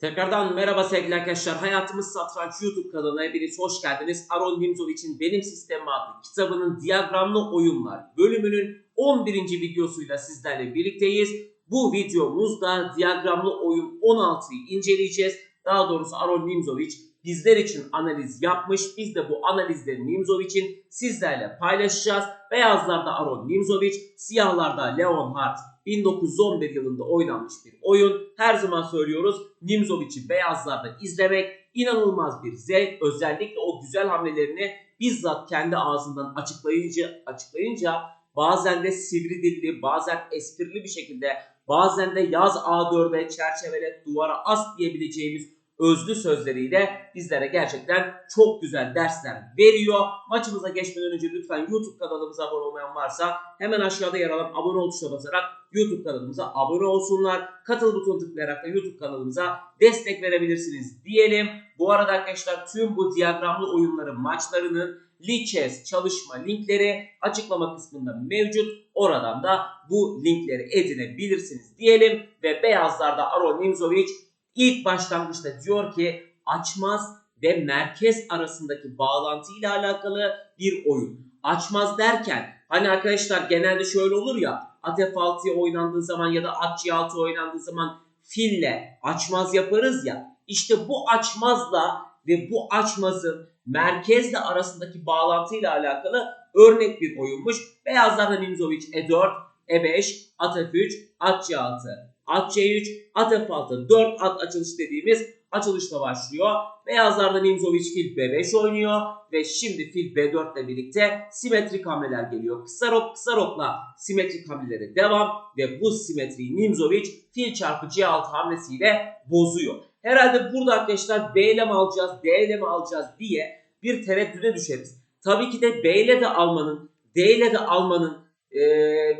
Tekrardan merhaba sevgili arkadaşlar. Hayatımız Satranç YouTube kanalına hepiniz hoş geldiniz. Aron Nimzovic'in Benim Sistemim adlı kitabının diyagramlı oyunlar bölümünün 11. videosuyla sizlerle birlikteyiz. Bu videomuzda diyagramlı oyun 16'yı inceleyeceğiz. Daha doğrusu Aron Nimzovic bizler için analiz yapmış. Biz de bu analizleri Nimzovic'in sizlerle paylaşacağız. Beyazlarda Aron Nimzovic, siyahlarda Leonhard 1911 yılında oynanmış bir oyun. Her zaman söylüyoruz Nimzovic'i beyazlarda izlemek inanılmaz bir zevk. Özellikle o güzel hamlelerini bizzat kendi ağzından açıklayınca, açıklayınca bazen de sivri dilli, bazen esprili bir şekilde, bazen de yaz A4'e çerçevele duvara as diyebileceğimiz özlü sözleriyle bizlere gerçekten çok güzel dersler veriyor. Maçımıza geçmeden önce lütfen YouTube kanalımıza abone olmayan varsa hemen aşağıda yer alan abone ol tuşuna basarak YouTube kanalımıza abone olsunlar. Katıl butonuna tıklayarak da YouTube kanalımıza destek verebilirsiniz diyelim. Bu arada arkadaşlar tüm bu diyagramlı oyunların maçlarının Lichess çalışma linkleri açıklama kısmında mevcut. Oradan da bu linkleri edinebilirsiniz diyelim. Ve beyazlarda Aron Nimzovic ilk başlangıçta diyor ki açmaz ve merkez arasındaki bağlantı ile alakalı bir oyun. Açmaz derken hani arkadaşlar genelde şöyle olur ya at F6'ya oynandığı zaman ya da at C6 oynandığı zaman fille açmaz yaparız ya. İşte bu açmazla ve bu açmazın merkezle arasındaki bağlantıyla alakalı örnek bir oyunmuş. Beyazlarda Nimzovic E4, E5, at F3, at C6, at C3, at F6, 4 at açılış dediğimiz açılışla başlıyor. Beyazlarda Nimzovic fil B5 oynuyor ve şimdi fil B4 ile birlikte simetrik hamleler geliyor. Kısa rok kısa rokla simetrik hamlelere devam ve bu simetriyi Nimzovic fil çarpı C6 hamlesiyle bozuyor. Herhalde burada arkadaşlar B ile mi alacağız, D ile mi alacağız diye bir tereddüde düşeriz. Tabii ki de B ile de almanın, D ile de almanın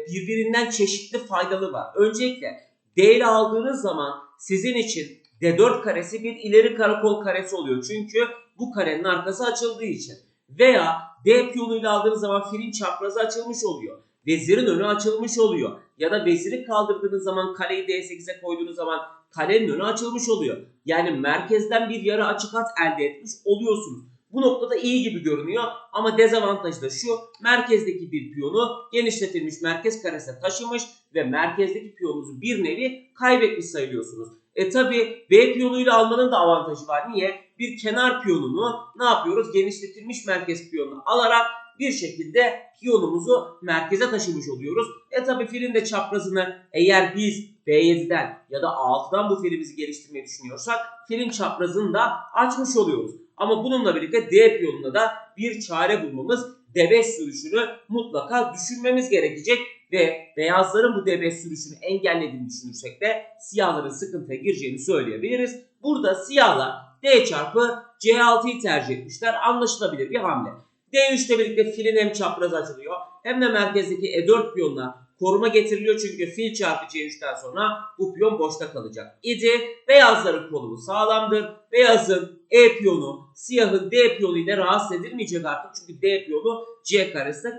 birbirinden çeşitli faydalı var. Öncelikle D ile aldığınız zaman sizin için D4 karesi bir ileri karakol karesi oluyor. Çünkü bu karenin arkası açıldığı için. Veya D piyonuyla aldığınız zaman filin çaprazı açılmış oluyor. Vezirin önü açılmış oluyor. Ya da veziri kaldırdığınız zaman kaleyi D8'e koyduğunuz zaman kalenin önü açılmış oluyor. Yani merkezden bir yarı açık at elde etmiş oluyorsunuz. Bu noktada iyi gibi görünüyor ama dezavantajı da şu merkezdeki bir piyonu genişletilmiş merkez karesine taşımış ve merkezdeki piyonunuzu bir nevi kaybetmiş sayılıyorsunuz. E tabi B piyonuyla almanın da avantajı var. Niye? Bir kenar piyonunu ne yapıyoruz? Genişletilmiş merkez piyonunu alarak bir şekilde piyonumuzu merkeze taşımış oluyoruz. E tabi filin de çaprazını eğer biz B7'den ya da A6'dan bu filimizi geliştirmeyi düşünüyorsak filin çaprazını da açmış oluyoruz. Ama bununla birlikte D piyonunda da bir çare bulmamız D5 sürüşünü mutlaka düşünmemiz gerekecek ve beyazların bu D5 sürüşünü engellediğini düşünürsek de siyahların sıkıntıya gireceğini söyleyebiliriz. Burada siyahlar D çarpı C6'yı tercih etmişler. Anlaşılabilir bir hamle. D3 ile birlikte filin hem çapraz açılıyor hem de merkezdeki E4 piyonuna koruma getiriliyor çünkü fil çarpı C3'ten sonra bu piyon boşta kalacak idi. Beyazların kolumu sağlamdır. Beyazın E piyonu siyahın D piyonu ile rahatsız edilmeyecek artık çünkü D piyonu C karesine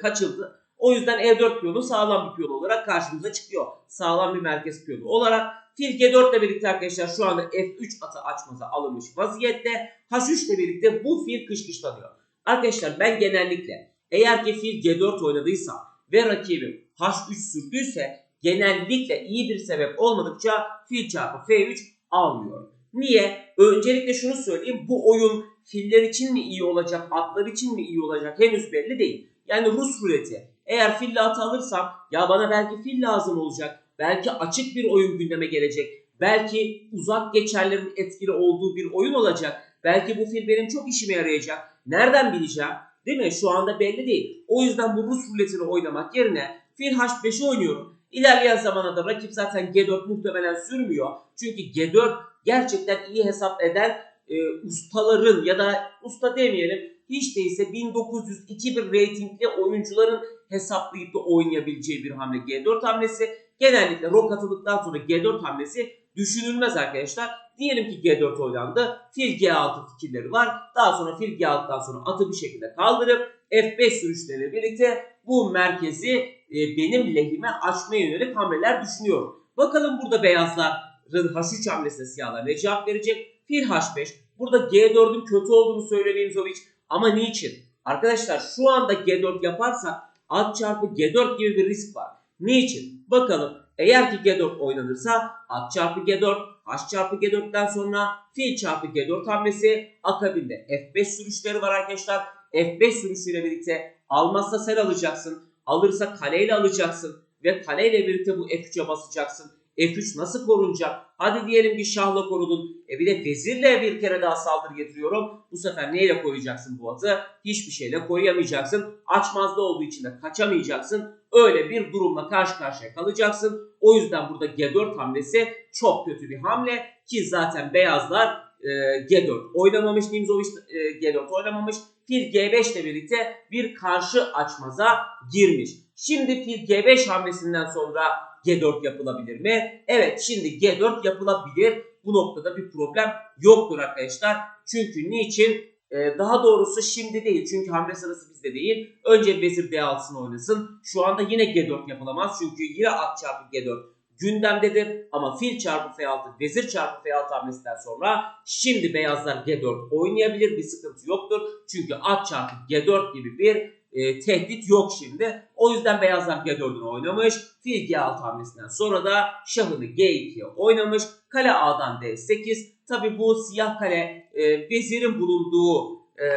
kaçıldı. O yüzden E4 piyonu sağlam bir piyon olarak karşımıza çıkıyor. Sağlam bir merkez piyonu olarak. Fil G4 ile birlikte arkadaşlar şu anda F3 atı açmaza alınmış vaziyette. H3 ile birlikte bu fil kışkışlanıyor. Arkadaşlar ben genellikle eğer ki fil G4 oynadıysa ve rakibim H3 sürdüyse genellikle iyi bir sebep olmadıkça fil çarpı F3 almıyorum. Niye? Öncelikle şunu söyleyeyim. Bu oyun filler için mi iyi olacak, atlar için mi iyi olacak henüz belli değil. Yani Rus ruleti. Eğer fille atı alırsam ya bana belki fil lazım olacak. Belki açık bir oyun gündeme gelecek. Belki uzak geçerlerin etkili olduğu bir oyun olacak. Belki bu fil benim çok işime yarayacak. Nereden bileceğim? Değil mi? Şu anda belli değil. O yüzden bu Rus ruletini oynamak yerine fil H5'i oynuyorum. İlerleyen zamanda da rakip zaten G4 muhtemelen sürmüyor. Çünkü G4 gerçekten iyi hesap eden e, ustaların ya da usta demeyelim hiç değilse 1900-2000 reytingli oyuncuların hesaplayıp da oynayabileceği bir hamle G4 hamlesi. Genellikle rok atıldıktan sonra G4 hamlesi düşünülmez arkadaşlar. Diyelim ki G4 oynandı. Fil G6 fikirleri var. Daha sonra fil G6'dan sonra atı bir şekilde kaldırıp F5 sürüşleriyle birlikte bu merkezi e, benim lehime açmaya yönelik hamleler düşünüyorum. Bakalım burada beyazlar H3 hamlesine siyahlar ne cevap verecek? Fil H5. Burada G4'ün kötü olduğunu söyledi Nimzovic. Ama niçin? Arkadaşlar şu anda G4 yaparsak at çarpı G4 gibi bir risk var. Niçin? Bakalım. Eğer ki G4 oynanırsa at çarpı G4, H çarpı G4'ten sonra fil çarpı G4 hamlesi akabinde F5 sürüşleri var arkadaşlar. F5 sürüşüyle birlikte almazsa sen alacaksın. Alırsa kaleyle alacaksın. Ve kaleyle birlikte bu F3'e basacaksın. F3 nasıl korunacak? Hadi diyelim ki şahla korudun. E bir de vezirle bir kere daha saldırı getiriyorum. Bu sefer neyle koruyacaksın bu atı? Hiçbir şeyle koruyamayacaksın. Açmazda olduğu için de kaçamayacaksın. Öyle bir durumla karşı karşıya kalacaksın. O yüzden burada G4 hamlesi çok kötü bir hamle. Ki zaten beyazlar e, G4 oynamamış. Nimzovic e, G4 oynamamış. Fil G5 ile birlikte bir karşı açmaza girmiş. Şimdi fil G5 hamlesinden sonra G4 yapılabilir mi? Evet şimdi G4 yapılabilir. Bu noktada bir problem yoktur arkadaşlar. Çünkü niçin? Ee, daha doğrusu şimdi değil. Çünkü hamle sırası bizde değil. Önce vezir D6'sını oynasın. Şu anda yine G4 yapılamaz. Çünkü yine at çarpı G4 gündemdedir. Ama fil çarpı F6, vezir çarpı F6 hamlesinden sonra şimdi beyazlar G4 oynayabilir. Bir sıkıntı yoktur. Çünkü at çarpı G4 gibi bir e, tehdit yok şimdi. O yüzden beyazlar G4'ünü oynamış. Fil G6 hamlesinden sonra da şahını G2'ye oynamış. Kale A'dan D8. Tabi bu siyah kale e, vezirin bulunduğu e,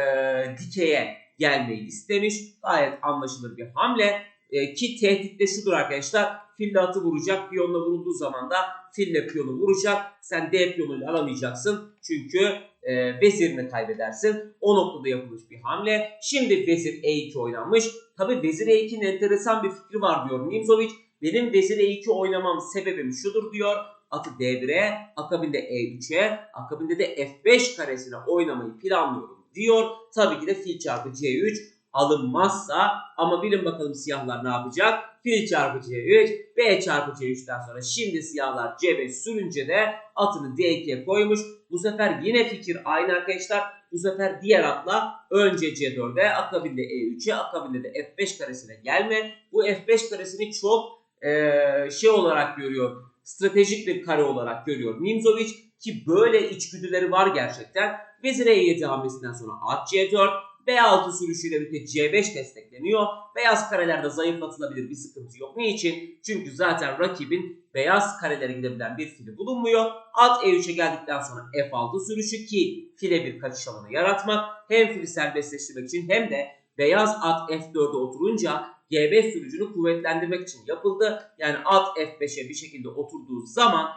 dikeye gelmeyi istemiş. Gayet anlaşılır bir hamle. E, ki tehdit de şudur arkadaşlar. Fille atı vuracak. Piyonla vurulduğu zaman da fille piyonu vuracak. Sen D piyonuyla alamayacaksın. Çünkü e, vezirini kaybedersin. O noktada yapılmış bir hamle. Şimdi vezir E2 oynanmış. Tabi vezir E2'nin enteresan bir fikri var diyor Nimzovic. Benim vezir E2 oynamam sebebim şudur diyor. Atı D1'e, akabinde E3'e, akabinde de F5 karesine oynamayı planlıyorum diyor. Tabii ki de fil çarpı C3 alınmazsa ama bilin bakalım siyahlar ne yapacak? Fil çarpı C3, B çarpı C3'ten sonra şimdi siyahlar C5 sürünce de atını D2'ye koymuş. Bu sefer yine fikir aynı arkadaşlar. Bu sefer diğer atla önce C4'e, akabinde E3'e, akabinde de F5 karesine gelme. Bu F5 karesini çok ee, şey olarak görüyor. Stratejik bir kare olarak görüyor. Nimzovic ki böyle içgüdüleri var gerçekten. Vezir E7 hamlesinden sonra at C4, B6 sürüşüyle birlikte C5 destekleniyor. Beyaz karelerde zayıflatılabilir bir sıkıntı yok. Niçin? Çünkü zaten rakibin beyaz karelere gidebilen bir fili bulunmuyor. At E3'e geldikten sonra F6 sürüşü ki file bir kaçış alanı yaratmak. Hem fili serbestleştirmek için hem de beyaz at F4'e oturunca G5 sürücünü kuvvetlendirmek için yapıldı. Yani at F5'e bir şekilde oturduğu zaman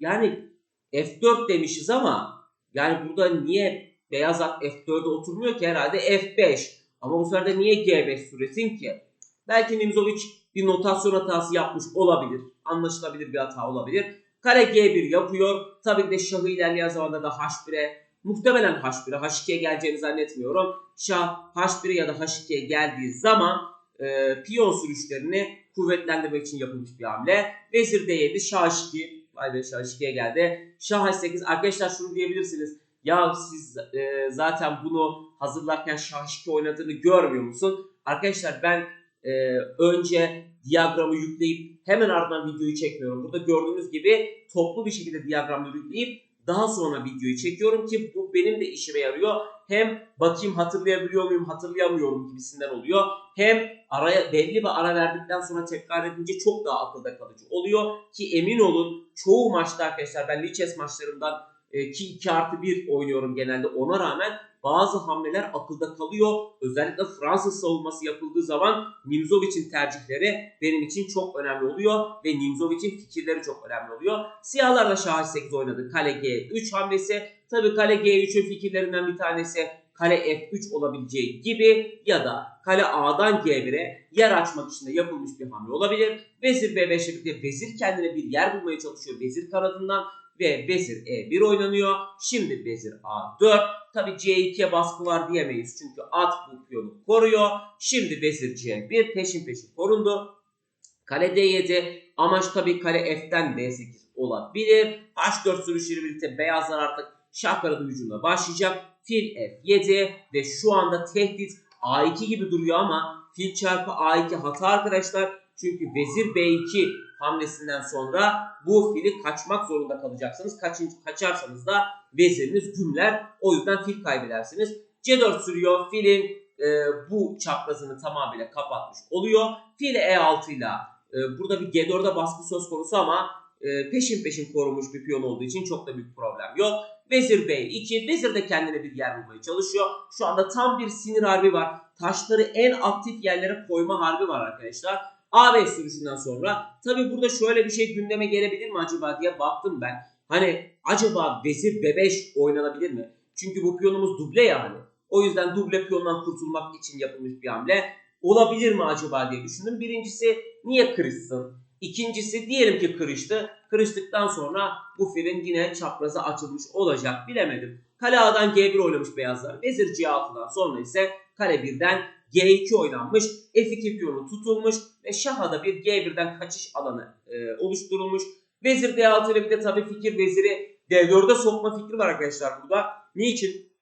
yani F4 demişiz ama yani burada niye beyaz at F4'e oturmuyor ki herhalde F5. Ama bu sefer de niye G5 süresin ki? Belki Nimzovic bir notasyon hatası yapmış olabilir. Anlaşılabilir bir hata olabilir. Kare G1 yapıyor. Tabii ki de şahı ilerleyen zamanda da H1'e muhtemelen H1'e H2'ye geleceğini zannetmiyorum. Şah H1'e ya da H2'ye geldiği zaman e, piyon sürüşlerini kuvvetlendirmek için yapılmış bir hamle. Vezir D7, Şah H2. Vay be Şah H2'ye geldi. Şah H8. Arkadaşlar şunu diyebilirsiniz. Ya siz e, zaten bunu hazırlarken Şah H2 oynadığını görmüyor musun? Arkadaşlar ben e, önce diyagramı yükleyip hemen ardından videoyu çekmiyorum. Burada gördüğünüz gibi toplu bir şekilde diyagramı yükleyip daha sonra videoyu çekiyorum ki bu benim de işime yarıyor. Hem bakayım hatırlayabiliyor muyum, hatırlayamıyorum gibisinden oluyor. Hem araya belli bir ara verdikten sonra tekrar edince çok daha akılda kalıcı oluyor. Ki emin olun çoğu maçta arkadaşlar ben Lichess maçlarından e, ki 2 artı 1 oynuyorum genelde ona rağmen bazı hamleler akılda kalıyor. Özellikle Fransız savunması yapıldığı zaman Nimzovic'in tercihleri benim için çok önemli oluyor ve Nimzovic'in fikirleri çok önemli oluyor. Siyahlar da Şah 8 oynadı. Kale G3 hamlesi. Tabi Kale G3'ün fikirlerinden bir tanesi kale F3 olabileceği gibi ya da kale A'dan G1'e yer açmak için de yapılmış bir hamle olabilir. Vezir B5'e birlikte vezir kendine bir yer bulmaya çalışıyor vezir kanadından ve vezir E1 oynanıyor. Şimdi vezir A4. Tabi C2'ye baskı var diyemeyiz. Çünkü at bu piyonu koruyor. Şimdi vezir C1 peşin peşin korundu. Kale D7. Amaç tabi kale F'den D8 olabilir. H4 sürüşüyle birlikte beyazlar artık şah kanadı hücumuna başlayacak. Fil F7 ve şu anda tehdit A2 gibi duruyor ama fil çarpı A2 hata arkadaşlar. Çünkü vezir B2 hamlesinden sonra bu fili kaçmak zorunda kalacaksınız. Kaçıncı kaçarsanız da veziriniz gümler. O yüzden fil kaybedersiniz. C4 sürüyor. Filin e, bu çaprazını tamamıyla kapatmış oluyor. Fil E6 ile e, burada bir G4'e baskı söz konusu ama e, peşin peşin korunmuş bir piyon olduğu için çok da büyük problem yok. Vezir B2. Vezir de kendine bir yer bulmaya çalışıyor. Şu anda tam bir sinir harbi var. Taşları en aktif yerlere koyma harbi var arkadaşlar. A5 sürüşünden sonra tabi burada şöyle bir şey gündeme gelebilir mi acaba diye baktım ben. Hani acaba vezir B5 oynanabilir mi? Çünkü bu piyonumuz duble yani. O yüzden duble piyondan kurtulmak için yapılmış bir hamle. Olabilir mi acaba diye düşündüm. Birincisi niye kırışsın? İkincisi diyelim ki kırıştı. Kırıştıktan sonra bu filin yine çaprazı açılmış olacak. Bilemedim. Kale A'dan G1 oynamış beyazlar. Vezir C6'dan sonra ise kale 1'den G2 oynanmış. F2 piyonu tutulmuş ve şaha da bir G1'den kaçış alanı e, oluşturulmuş. Vezir D6 ile bir de tabii fikir veziri D4'e sokma fikri var arkadaşlar burada. Niçin?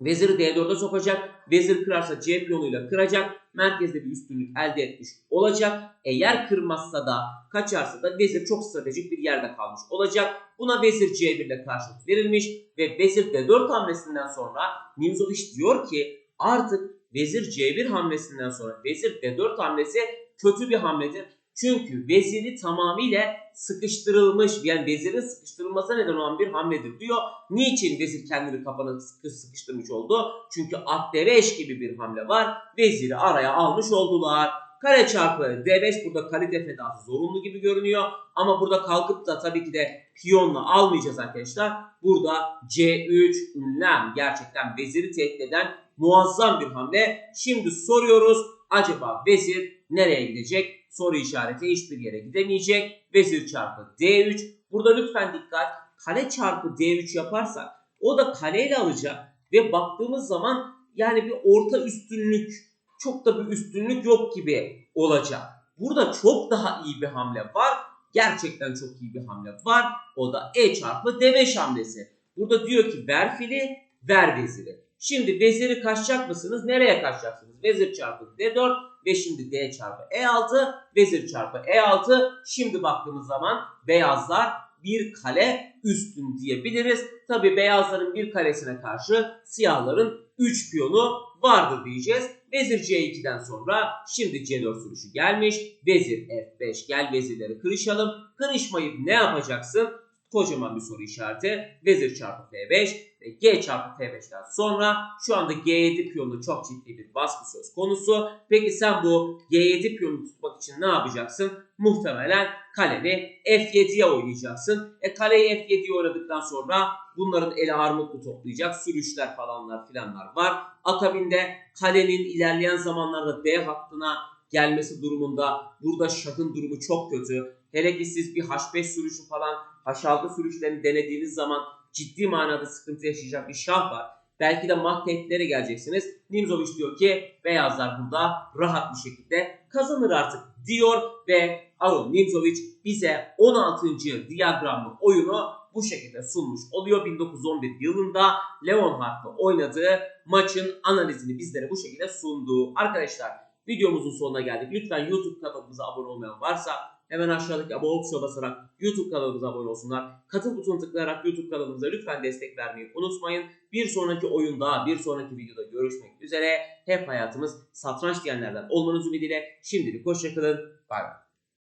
Veziri D4'e sokacak. Vezir kırarsa C piyonuyla kıracak. Merkezde bir üstünlük elde etmiş olacak. Eğer kırmazsa da kaçarsa da vezir çok stratejik bir yerde kalmış olacak. Buna vezir C1 ile karşılık verilmiş ve vezir D4 hamlesinden sonra Nimzovic diyor ki artık vezir C1 hamlesinden sonra vezir D4 hamlesi kötü bir hamledir. Çünkü veziri tamamıyla sıkıştırılmış yani vezirin sıkıştırılmasına neden olan bir hamledir diyor. Niçin vezir kendini kafana sıkı sıkıştırmış oldu? Çünkü at D5 gibi bir hamle var. Veziri araya almış oldular. Kare çarpı D5 burada kalite fedası zorunlu gibi görünüyor. Ama burada kalkıp da tabii ki de piyonla almayacağız arkadaşlar. Burada C3 ünlem gerçekten veziri tehdit eden muazzam bir hamle. Şimdi soruyoruz acaba vezir nereye gidecek? Soru işareti hiçbir yere gidemeyecek. Vezir çarpı D3. Burada lütfen dikkat. Kale çarpı D3 yaparsak o da kaleyle alacak ve baktığımız zaman yani bir orta üstünlük çok da bir üstünlük yok gibi olacak. Burada çok daha iyi bir hamle var. Gerçekten çok iyi bir hamle var. O da E çarpı D5 hamlesi. Burada diyor ki ver fili, ver veziri. Şimdi veziri kaçacak mısınız? Nereye kaçacaksınız? Vezir çarpı D4 ve şimdi D çarpı E6, vezir çarpı E6. Şimdi baktığımız zaman beyazlar bir kale üstün diyebiliriz. Tabi beyazların bir kalesine karşı siyahların 3 piyonu vardır diyeceğiz. Vezir C2'den sonra şimdi C4 sürüşü gelmiş. Vezir F5 gel vezirleri kırışalım. Kırışmayıp ne yapacaksın? Kocaman bir soru işareti. Vezir çarpı F5 ve G çarpı F5'ten sonra şu anda G7 piyonu çok ciddi bir baskı söz konusu. Peki sen bu G7 piyonu tutmak için ne yapacaksın? Muhtemelen kaleni F7'ye oynayacaksın. E kaleyi F7'ye oynadıktan sonra bunların eli armut mu toplayacak? Sürüşler falanlar filanlar var. Akabinde kalenin ilerleyen zamanlarda D hattına gelmesi durumunda burada şahın durumu çok kötü. Hele ki siz bir H5 sürüşü falan H6 sürüşlerini denediğiniz zaman ciddi manada sıkıntı yaşayacak bir şah var. Belki de mat tehditlere geleceksiniz. Nimzovic diyor ki beyazlar burada rahat bir şekilde kazanır artık diyor ve Aron Nimzovic bize 16. diyagramlı oyunu bu şekilde sunmuş oluyor. 1911 yılında Leonhardt'la oynadığı maçın analizini bizlere bu şekilde sundu. Arkadaşlar videomuzun sonuna geldik. Lütfen YouTube kanalımıza abone olmayan varsa hemen aşağıdaki abone tuşuna basarak YouTube kanalımıza abone olsunlar. Katıl butonuna tıklayarak YouTube kanalımıza lütfen destek vermeyi unutmayın. Bir sonraki oyunda, bir sonraki videoda görüşmek üzere. Hep hayatımız satranç diyenlerden olmanız ümidiyle şimdilik hoşçakalın. Bay bay.